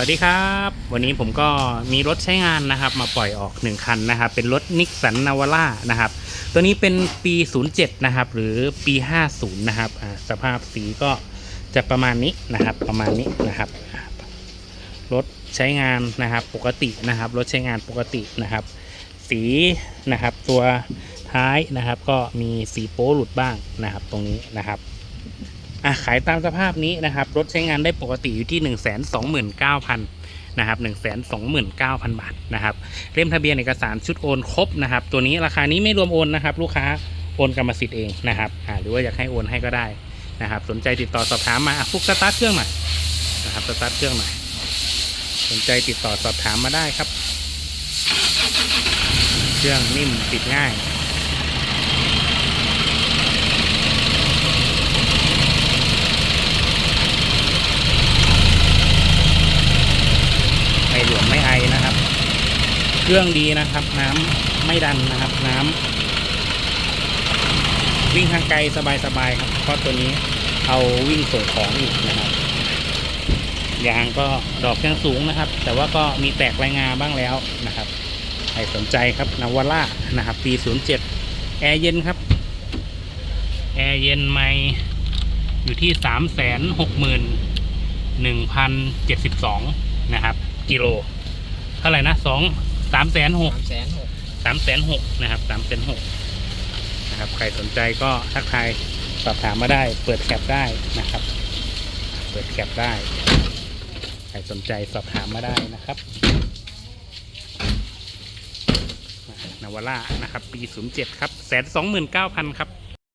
วัสดีครับ วันนี้ผมก็มีรถใช้งานนะครับ มาปล่อยออก 1 คันนะครับ เป็นรถนิกสันนาวาร่านะครับ ตัวนี้เป็นปี 07 นะครับ หรือปี 50 นะครับสภาพสีก็จะประมาณนี้นะครับ ประมาณนี้นะครับ รถใช้งานนะครับปกตินะครับ รถใช้งานปกตินะครับ สีนะครับตัวท้ายนะครับ ก็มีสีโป๊หลุดบ้างนะครับ ตรงนี้นะครับ อะขายตามสภาพนี้นะครับ รถใช้งานได้ปกติอยู่ที่ 1 2 9 0 0 0นะครับ 1 2 9 0 0 0 บาทนะครับ เล่มทะเบียนเอกสารชุดโอนครบนะครับ ตัวนี้ราคานี้ไม่รวมโอนนะครับ ลูกค้าโอนกรรมสิทธิ์เองนะครับหรือว่าอยากให้โอนให้ก็ได้นะครับ สนใจติดต่อสอบถามมาฟุกสตาร์ทเครื่องหน่อยนะครับสตาร์ทเครื่องหน่อยสนใจติดต่อสอบถามมาได้ครับ เครื่องนิ่มติดง่าย ไม่หลวมไม่ไอนะครับ เครื่องดีนะครับ น้ำไม่ดันนะครับ น้ำวิ่งทางไกลสบายๆครับเพราะตัวนี้เอาวิ่งส่งของอีกนะครับยางก็ดอกยังสูงนะครับ แต่ว่าก็มีแตกรายงาบ้างแล้วนะครับใครสนใจครับนาวาร่านะครับ ปี 07 แอร์เย็นครับ แอร์เย็นไม่อยู่ที่ 3 6 1 0 7 2 นะครับ กิโล เท่าไหร่นะสอง สามแสนหกสามแสนหกสามแสนหกนะครับสามแสนหกนะครับใครสนใจก็ทักทายสอบถามมาได้ เปิดแคปได้นะครับ เปิดแคปได้ ใครสนใจสอบถามมาได้นะครับนาวาร่านะครับ ปี 07 ครับแสนสองหมื่นเก้าพันครับ